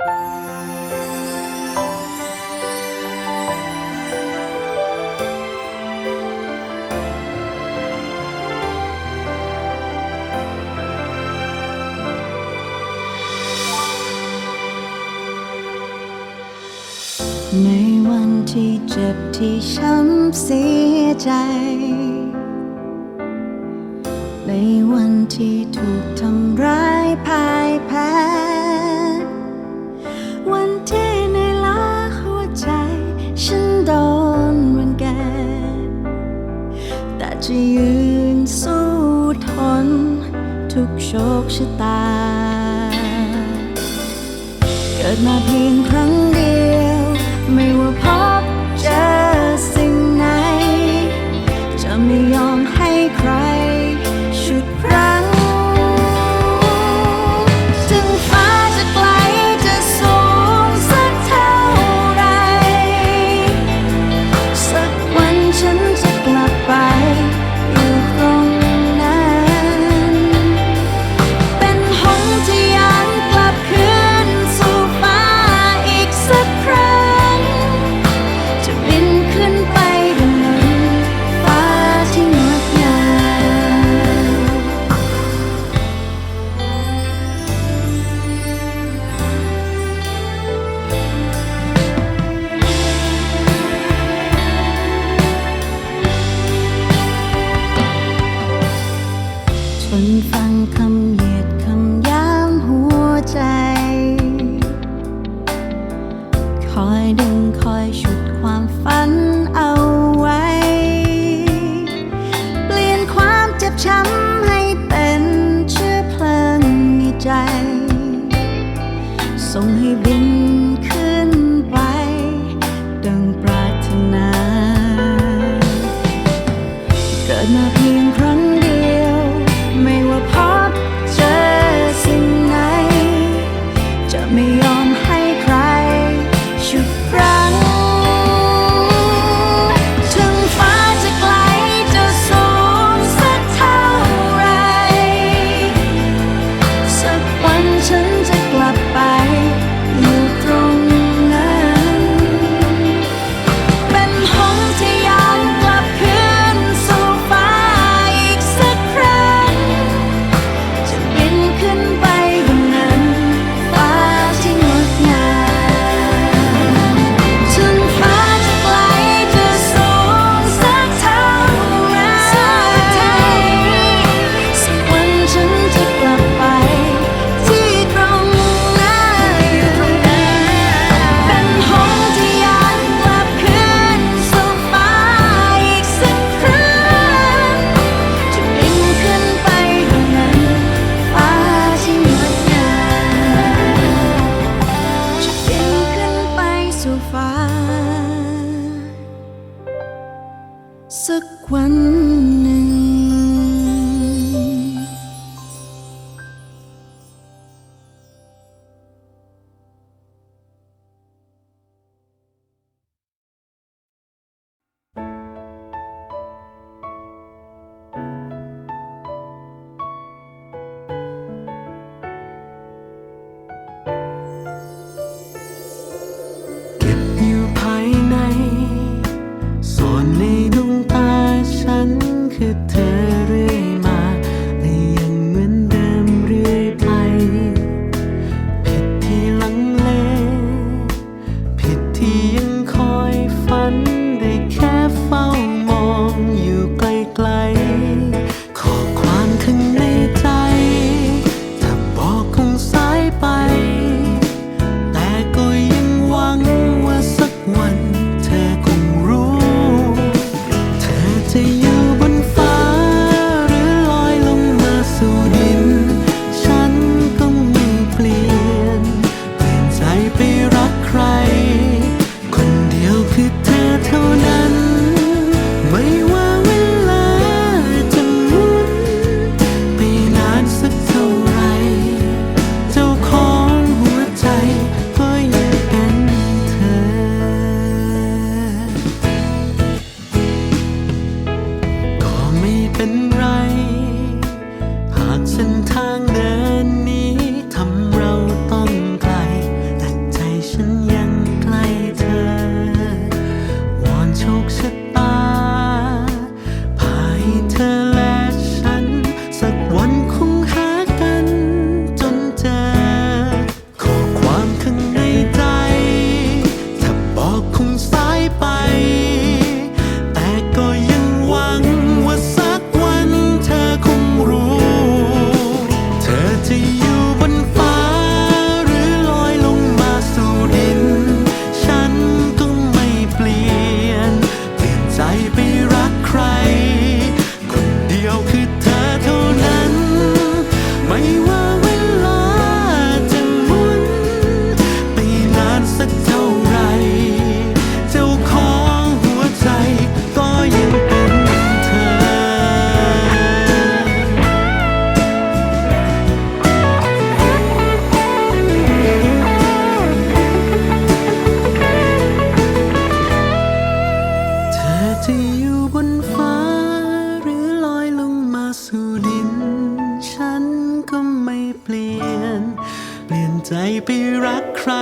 ในวันที่เจ็บที่ช้ำเสียใจ ในวันที่ถูกทำร้าย จะยืนสู้ทน ทุกโชคชะตา เกิดมาเพียงครั้งเดียว ไม่ว่าพอ สู่ดิน ฉันก็ไม่เปลี่ยน เปลี่ยนใจไปรักใคร